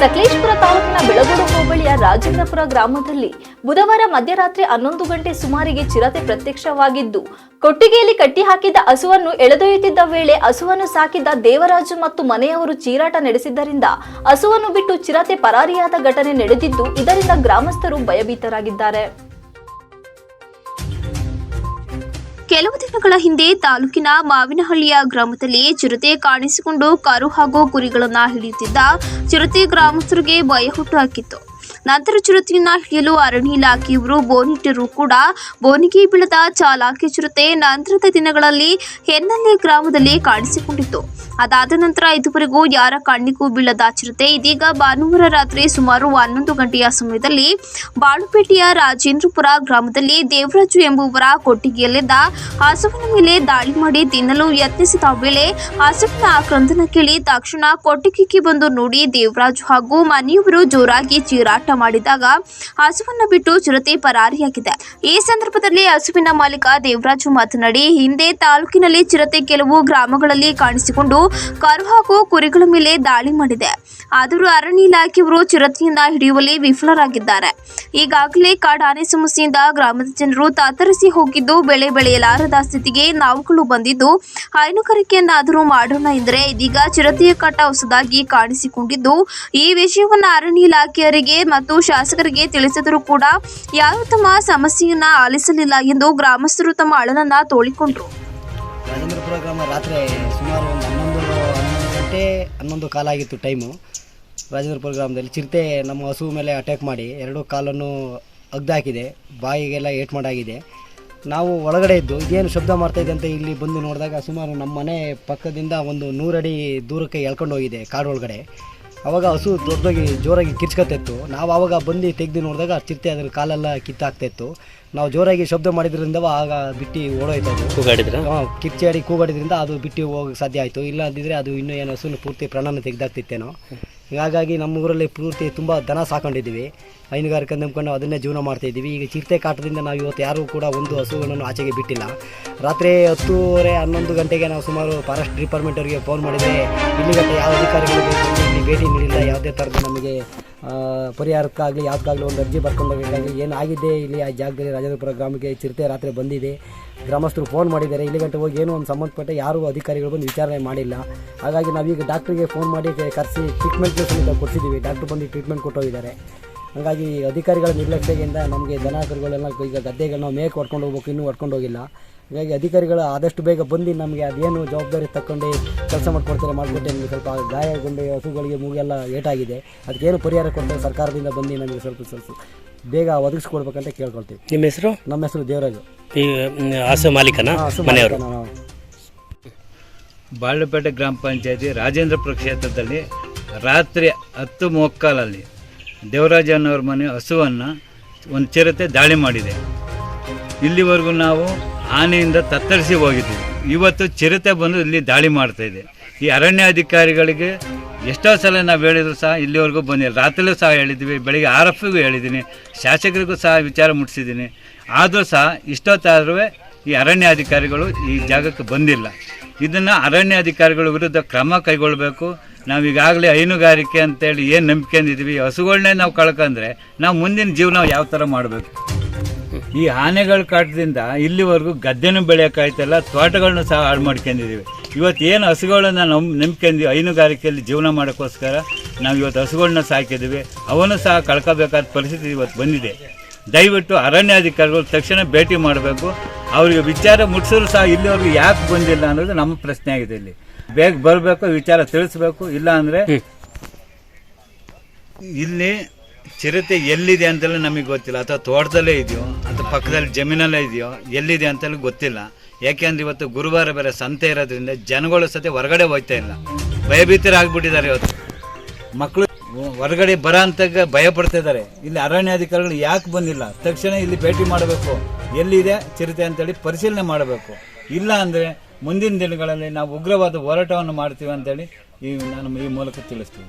ಸಕಲೇಶ್ಪುರ ತಾಲೂಕಿನ ಬೆಳಗೋಡು ಹೋಬಳಿಯ ರಾಜೇಂದ್ರಪುರ ಗ್ರಾಮದಲ್ಲಿ ಬುಧವಾರ ಮಧ್ಯರಾತ್ರಿ ಹನ್ನೊಂದು ಗಂಟೆ ಸುಮಾರಿಗೆ ಚಿರತೆ ಪ್ರತ್ಯಕ್ಷವಾಗಿದ್ದು, ಕೊಟ್ಟಿಗೆಯಲ್ಲಿ ಕಟ್ಟಿಹಾಕಿದ್ದ ಹಸುವನ್ನು ಎಳೆದೊಯ್ಯುತ್ತಿದ್ದ ವೇಳೆ ಹಸುವನ್ನು ಸಾಕಿದ್ದ ದೇವರಾಜು ಮತ್ತು ಮನೆಯವರು ಚೀರಾಟ ನಡೆಸಿದ್ದರಿಂದ ಹಸುವನ್ನು ಬಿಟ್ಟು ಚಿರತೆ ಪರಾರಿಯಾದ ಘಟನೆ ನಡೆದಿದ್ದು, ಇದರಿಂದ ಗ್ರಾಮಸ್ಥರು ಭಯಭೀತರಾಗಿದ್ದಾರೆ. ಕೆಲವು ದಿನಗಳ ಹಿಂದೆ ತಾಲೂಕಿನ ಮಾವಿನಹಳ್ಳಿಯ ಗ್ರಾಮದಲ್ಲಿ ಚಿರತೆ ಕಾಣಿಸಿಕೊಂಡು ಕರು ಹಾಗೂ ಕುರಿಗಳನ್ನು ಹಿಡಿಯುತ್ತಿದ್ದ ಚಿರತೆ ಗ್ರಾಮಸ್ಥರಿಗೆ ಭಯ ಹುಟ್ಟುಹಾಕಿತ್ತು ನಂತರ ಚಿರತೆಯನ್ನ ಹಿಡಿಯಲು ಅರಣ್ಯ ಇಲಾಖೆಯವರು ಬೋನಿಟ್ಟರೂ ಕೂಡ ಬೋನಿಗೆ ಬೀಳದ ಚಾಲಾಕಿ ಚಿರತೆ ನಂತರದ ದಿನಗಳಲ್ಲಿ ಹೆನ್ನಳ್ಳಿ ಗ್ರಾಮದಲ್ಲಿ ಕಾಣಿಸಿಕೊಂಡಿತ್ತು. ಅದಾದ ನಂತರ ಇದುವರೆಗೂ ಯಾರ ಕಣ್ಣಿಗೂ ಬೀಳದ ಚಿರತೆ? ಇದೀಗ ಭಾನುವಾರ ರಾತ್ರಿ ಸುಮಾರು ಹನ್ನೊಂದು ಗಂಟೆಯ ಸಮಯದಲ್ಲಿ ಬಾಳುಪೇಟೆಯ ರಾಜೇಂದ್ರಪುರ ಗ್ರಾಮದಲ್ಲಿ ದೇವರಾಜು ಎಂಬುವರ ಕೊಟ್ಟಿಗೆಯಲ್ಲಿದ್ದ ಹಸುವಿನ ಮೇಲೆ ದಾಳಿ ಮಾಡಿ ತಿನ್ನಲು ಯತ್ನಿಸಿದ ವೇಳೆ ಹಸುವಿನ ಆಕ್ರಂದನ ಕೇಳಿ ತಕ್ಷಣ ಕೊಟ್ಟಿಗೆಗೆ ಬಂದು ನೋಡಿ ದೇವರಾಜು ಹಾಗೂ ಮನೆಯವರು ಜೋರಾಗಿ ಚೀರಾಟ ಮಾಡಿದಾಗ ಹಸುವನ್ನು ಬಿಟ್ಟು ಚಿರತೆ ಪರಾರಿಯಾಗಿದೆ. ಈ ಸಂದರ್ಭದಲ್ಲಿ ಹಸುವಿನ ಮಾಲೀಕ ದೇವರಾಜು ಮಾತನಾಡಿ, ಹಿಂದೆ ತಾಲೂಕಿನಲ್ಲಿ ಚಿರತೆ ಕೆಲವು ಗ್ರಾಮಗಳಲ್ಲಿ ಕಾಣಿಸಿಕೊಂಡು ಕರು ಹಾಗೂ ಕುರಿಗಳ ಮೇಲೆ ದಾಳಿ ಮಾಡಿದೆ. ಆದರೂ ಅರಣ್ಯ ಇಲಾಖೆಯವರು ಚಿರತೆಯಿಂದ ಹಿಡಿಯುವಲ್ಲಿ ವಿಫಲರಾಗಿದ್ದಾರೆ. ಈಗಾಗಲೇ ಕಾಡಾನೆ ಸಮಸ್ಯೆಯಿಂದ ಗ್ರಾಮದ ಜನರು ತಾತರಿಸಿ ಹೋಗಿದ್ದು, ಬೆಳೆ ಬೆಳೆಯಲಾರದ ಸ್ಥಿತಿಗೆ ನಾವುಗಳು ಬಂದಿದ್ದು, ಹೈನುಗಾರಿಕೆಯನ್ನಾದರೂ ಮಾಡೋಣ ಎಂದರೆ ಇದೀಗ ಚಿರತೆಯ ಕಟ್ಟ ಹೊಸದಾಗಿ ಕಾಣಿಸಿಕೊಂಡಿದ್ದು, ಈ ವಿಷಯವನ್ನು ಅರಣ್ಯ ಇಲಾಖೆಯವರಿಗೆ ಮತ್ತು ಶಾಸಕರಿಗೆ ತಿಳಿಸಿದರೂ ಕೂಡ ಯಾರು ತಮ್ಮ ಸಮಸ್ಯೆಯನ್ನ ಆಲಿಸಲಿಲ್ಲ ಎಂದು ಗ್ರಾಮಸ್ಥರು ತಮ್ಮ ಅಳನನ್ನ ತೋಳಿಕೊಂಡ್ರು. ರಾಜೇಂದ್ರಪುರ ಗ್ರಾಮ ರಾತ್ರಿ ಸುಮಾರು ಒಂದು ಹನ್ನೊಂದು ಹನ್ನೊಂದು ಗಂಟೆ ಹನ್ನೊಂದು ಕಾಲ ಆಗಿತ್ತು ಟೈಮು. ರಾಜೇಂದ್ರಪುರ ಗ್ರಾಮದಲ್ಲಿ ಚಿರತೆ ನಮ್ಮ ಹಸು ಮೇಲೆ ಅಟ್ಯಾಕ್ ಮಾಡಿ ಎರಡು ಕಾಲನ್ನು ಅಗ್ದಾಕಿದೆ, ಬಾಯಿಗೆಲ್ಲ ಏಟ್ ಮಾಡಾಗಿದೆ ನಾವು ಒಳಗಡೆ ಇದ್ದು ಇದೇನು ಶಬ್ದ ಮಾಡ್ತಾಯಿದೆ ಅಂತ ಇಲ್ಲಿ ಬಂದು ನೋಡಿದಾಗ ಸುಮಾರು ನಮ್ಮ ಮನೆ ಪಕ್ಕದಿಂದ ಒಂದು ನೂರಡಿ ದೂರಕ್ಕೆ ಎಳ್ಕೊಂಡು ಹೋಗಿದೆ ಕಾಡು ಅವಾಗ ಹಸು ದೊಡ್ಡದಾಗಿ ಜೋರಾಗಿ ಕಿರ್ಚ್ಕೊತಿತ್ತು ನಾವು ಆವಾಗ ಬಂದು ತೆಗೆದು ನೋಡಿದಾಗ ಚಿರತೆ ಅದ್ರ ಕಾಲೆಲ್ಲ ಕಿತ್ತಾಗ್ತಾಯಿತ್ತು ನಾವು ಜೋರಾಗಿ ಶಬ್ದ ಮಾಡಿದ್ರಿಂದ ಆಗ ಬಿಟ್ಟು ಓಡೋಯ್ತು ಅದು. ಕೂಗಾಡಿದ್ರೆ? ಹಾಂ ಕಿರ್ಚಾಡಿ ಕೂಗಾಡಿದ್ರಿಂದ ಅದು ಬಿಟ್ಟು ಹೋಗಕ್ಕೆ ಸಾಧ್ಯ ಆಯಿತು. ಇಲ್ಲ ಅಂದಿದ್ರೆ ಅದು ಇನ್ನೂ ಏನು ಹಸುನ ಪೂರ್ತಿ ಪ್ರಾಣನ ತೆಗೆದಾಕ್ತಿತ್ತೇನೋ. ಹಾಗಾಗಿ ನಮ್ಮ ಊರಲ್ಲಿ ಪೂರ್ತಿ ತುಂಬ ದನ ಸಾಕೊಂಡಿದ್ದೀವಿ. ಹೈನುಗಾರಿಕೆ ನಂಬ್ಕೊಂಡು ಅದನ್ನೇ ಜೀವನ ಮಾಡ್ತಾಯಿದ್ದೀವಿ ಈಗ ಚಿರತೆ ಕಾಟದಿಂದ ನಾವು ಇವತ್ತು ಯಾರೂ ಕೂಡ ಒಂದು ಹಸುಗಳನ್ನು ಆಚೆಗೆ ಬಿಟ್ಟಿಲ್ಲ. ರಾತ್ರಿ ಹತ್ತೂವರೆ ಹನ್ನೊಂದು ಗಂಟೆಗೆ ನಾವು ಸುಮಾರು ಫಾರೆಸ್ಟ್ ಡಿಪಾರ್ಟ್ಮೆಂಟ್ ಅವರಿಗೆ ಫೋನ್ ಮಾಡಿದರೆ ಇಲ್ಲಿಗಂಟ ಯಾವ ಅಧಿಕಾರಿಗಳು ಇಲ್ಲಿ ಭೇಟಿ ನೀಡಿಲ್ಲ. ಯಾವುದೇ ಥರದ ನಮಗೆ ಪರಿಹಾರಕ್ಕಾಗಲಿ ಯಾವುದಕ್ಕಾಗಲಿ ಒಂದು ಅರ್ಜಿ ಬರ್ಕೊಂಡೋಗಬೇಕಾಗಲಿ ಏನಾಗಿದೆ ಇಲ್ಲಿ ಆ ಜಾಗದಲ್ಲಿ ರಾಜೇಂದ್ರಪುರ ಗ್ರಾಮಕ್ಕೆ ಚಿರತೆ ರಾತ್ರಿ ಬಂದಿದೆ. ಗ್ರಾಮಸ್ಥರು ಫೋನ್ ಮಾಡಿದ್ದಾರೆ. ಇಲ್ಲಿ ಗಂಟೆ ಹೋಗಿ ಏನೋ ಒಂದು ಸಂಬಂಧಪಟ್ಟ ಯಾರೂ ಅಧಿಕಾರಿಗಳು ಬಂದು ವಿಚಾರಣೆ ಮಾಡಿಲ್ಲ. ಹಾಗಾಗಿ ನಾವೀಗ ಡಾಕ್ಟ್ರಿಗೆ ಫೋನ್ ಮಾಡಿ ಕರೆಸಿ ಟ್ರೀಟ್ಮೆಂಟ್ ಕೊಡ್ಸಿದ್ದೀವಿ. ಡಾಕ್ಟ್ರು ಬಂದು ಟ್ರೀಟ್ಮೆಂಟ್ ಕೊಟ್ಟೋಗಿದ್ದಾರೆ ಹಾಗಾಗಿ ಅಧಿಕಾರಿಗಳ ನಿರ್ಲಕ್ಷ್ಯದಿಂದ ನಮಗೆ ದನ ಕರುಗಳೆಲ್ಲ ಈಗ ಗದ್ದೆಗೆ ನಾವು ಮೇಕ್ ಹೊಡ್ಕೊಂಡು ಹೋಗ್ಬೇಕು ಇನ್ನೂ ಹೊಡ್ಕೊಂಡು ಹೋಗಿಲ್ಲ. ಹಾಗಾಗಿ ಅಧಿಕಾರಿಗಳು ಆದಷ್ಟು ಬೇಗ ಬಂದು ನಮಗೆ ಅದೇನು ಜವಾಬ್ದಾರಿ ತಗೊಂಡು ಕೆಲಸ ಮಾಡಿಕೊಡ್ತಾರೆ ಮಾಡಿಬಿಟ್ಟೆ ನಮಗೆ ಸ್ವಲ್ಪ ಗಾಯಗೊಂಡು ಹಸುಗಳಿಗೆ ಮೂಗೆಲ್ಲ ಏಟಾಗಿದೆ. ಅದಕ್ಕೇನು ಪರಿಹಾರ ಕೊಡ್ತಾರೆ ಸರ್ಕಾರದಿಂದ ಬಂದು ನಮಗೆ ಸ್ವಲ್ಪ ಸ್ವಲ್ಪ ಬೇಗ ಒದಗಿಸ್ಕೊಡ್ಬೇಕಂತ ಕೇಳ್ಕೊಳ್ತೀವಿ. ನಿಮ್ಮ ಹೆಸರು? ನಮ್ಮ ಹೆಸರು ದೇವರಾಜು. ಹಸು ಮಾಲೀಕನ ಮನೆಯವರು ಬಾಳ್ಪೇಟೆ ಗ್ರಾಮ ಪಂಚಾಯತಿ ರಾಜೇಂದ್ರಪುರ ಕ್ಷೇತ್ರದಲ್ಲಿ ರಾತ್ರಿ ಹತ್ತು ಮೊಕ್ಕಾಲಲ್ಲಿ ದೇವರಾಜನವ್ರ ಮನೆ ಹಸುವನ್ನು ಒಂದು ಚಿರತೆ ದಾಳಿ ಮಾಡಿದೆ. ಇಲ್ಲಿವರೆಗೂ ನಾವು ಆನೆಯಿಂದ ತತ್ತರಿಸಿ ಹೋಗಿದ್ದೀವಿ. ಇವತ್ತು ಚಿರತೆ ಬಂದು ಇಲ್ಲಿ ದಾಳಿ ಮಾಡ್ತಾ ಇದೆ. ಈ ಅರಣ್ಯ ಅಧಿಕಾರಿಗಳಿಗೆ ಎಷ್ಟೋ ಸಲ ನಾವು ಹೇಳಿದ್ರು ಸಹ ಇಲ್ಲಿವರೆಗೂ ಬಂದಿಲ್ಲ. ರಾತ್ರಿಲೂ ಸಹ ಹೇಳಿದ್ವಿ, ಬೆಳಿಗ್ಗೆ ಆರ್ ಎಫ್ಗೂ ಹೇಳಿದ್ದೀನಿ, ಶಾಸಕರಿಗೂ ಸಹ ವಿಚಾರ ಮುಟ್ಟಿಸಿದ್ದೀನಿ ಆದರೂ ಸಹ ಇಷ್ಟೊತ್ತಾದರೂ ಈ ಅರಣ್ಯ ಅಧಿಕಾರಿಗಳು ಈ ಜಾಗಕ್ಕೆ ಬಂದಿಲ್ಲ. ಇದನ್ನು ಅರಣ್ಯ ಅಧಿಕಾರಿಗಳ ವಿರುದ್ಧ ಕ್ರಮ ಕೈಗೊಳ್ಳಬೇಕು. ನಾವು ಈಗಾಗಲೇ ಹೈನುಗಾರಿಕೆ ಅಂತೇಳಿ ಏನು ನಂಬಿಕೊಂಡಿದ್ವಿ ಹಸುಗಳನ್ನೇ ನಾವು ಕಳ್ಕೊಂಡ್ರೆ ನಾವು ಮುಂದಿನ ಜೀವನ ಯಾವ ಥರ ಮಾಡಬೇಕು? ಈ ಆನೆಗಳ ಕಾಟದಿಂದ ಇಲ್ಲಿವರೆಗೂ ಗದ್ದೆನೂ ಬೆಳೆಯೋಕ್ಕಾಯ್ತಲ್ಲ ತೋಟಗಳನ್ನೂ ಸಹ ಹಾಳು ಮಾಡ್ಕೊಂಡಿದ್ದೀವಿ ಇವತ್ತು ಏನು ಹಸುಗಳನ್ನ ನಮ್ ನಂಬ್ಕೊಂಡಿವಿ ಹೈನುಗಾರಿಕೆಯಲ್ಲಿ ಜೀವನ ಮಾಡೋಕ್ಕೋಸ್ಕರ ನಾವು ಇವತ್ತು ಹಸುಗಳನ್ನ ಸಾಕಿದ್ದೀವಿ ಅವನು ಸಹ ಕಳ್ಕೋಬೇಕಾದ ಪರಿಸ್ಥಿತಿ ಇವತ್ತು ಬಂದಿದೆ. ದಯವಿಟ್ಟು ಅರಣ್ಯಾಧಿಕಾರಿಗಳು ತಕ್ಷಣ ಭೇಟಿ ಮಾಡಬೇಕು. ಅವರಿಗೆ ವಿಚಾರ ಮುಟ್ಸಿದ್ರು ಸಹ ಇಲ್ಲಿವರೆಗೂ ಯಾಕೆ ಬಂದಿಲ್ಲ ಅನ್ನೋದು ನಮ್ಮ ಪ್ರಶ್ನೆ ಆಗಿದೆ ಇಲ್ಲಿ. ಬೇಗ ಬರಬೇಕು ವಿಚಾರ ತಿಳಿಸ್ಬೇಕು ಇಲ್ಲ ಅಂದರೆ ಇಲ್ಲಿ ಚಿರತೆ ಎಲ್ಲಿದೆ ಅಂತೆಲ್ಲ ನಮಗೆ ಗೊತ್ತಿಲ್ಲ. ಅಥವಾ ತೋಟದಲ್ಲೇ ಇದೆಯೋ ಅಥವಾ ಪಕ್ಕದಲ್ಲಿ ಜಮೀನಲ್ಲೇ ಇದೆಯೋ ಎಲ್ಲಿದೆ ಅಂತೆಲ್ಲ ಗೊತ್ತಿಲ್ಲ. ಯಾಕೆಂದ್ರೆ ಇವತ್ತು ಗುರುವಾರ ಬೇರೆ ಸಂತೆ ಇರೋದ್ರಿಂದ ಜನಗಳು ಸತೆ ಹೊರಗಡೆ ಹೋಗ್ತಾ ಇಲ್ಲ. ಭಯಭೀತರಾಗ್ಬಿಟ್ಟಿದ್ದಾರೆ ಇವತ್ತು. ಮಕ್ಕಳು ಹೊರಗಡೆ ಬರ ಅಂತ ಭಯ ಪಡ್ತಾ ಇದ್ದಾರೆ. ಇಲ್ಲಿ ಅರಣ್ಯಾಧಿಕಾರಿಗಳು ಯಾಕೆ ಬಂದಿಲ್ಲ? ತಕ್ಷಣ ಇಲ್ಲಿ ಭೇಟಿ ಮಾಡಬೇಕು. ಎಲ್ಲಿದೆ, ಚಿರತೆ ಅಂತೇಳಿ ಪರಿಶೀಲನೆ ಮಾಡಬೇಕು. ಇಲ್ಲ ಅಂದರೆ ಮುಂದಿನ ದಿನಗಳಲ್ಲಿ ನಾವು ಉಗ್ರವಾದ ಹೋರಾಟವನ್ನು ಮಾಡ್ತೀವಿ ಅಂತೇಳಿ ಈ ನಾನು ಈ ಮೂಲಕ ತಿಳಿಸ್ತೀವಿ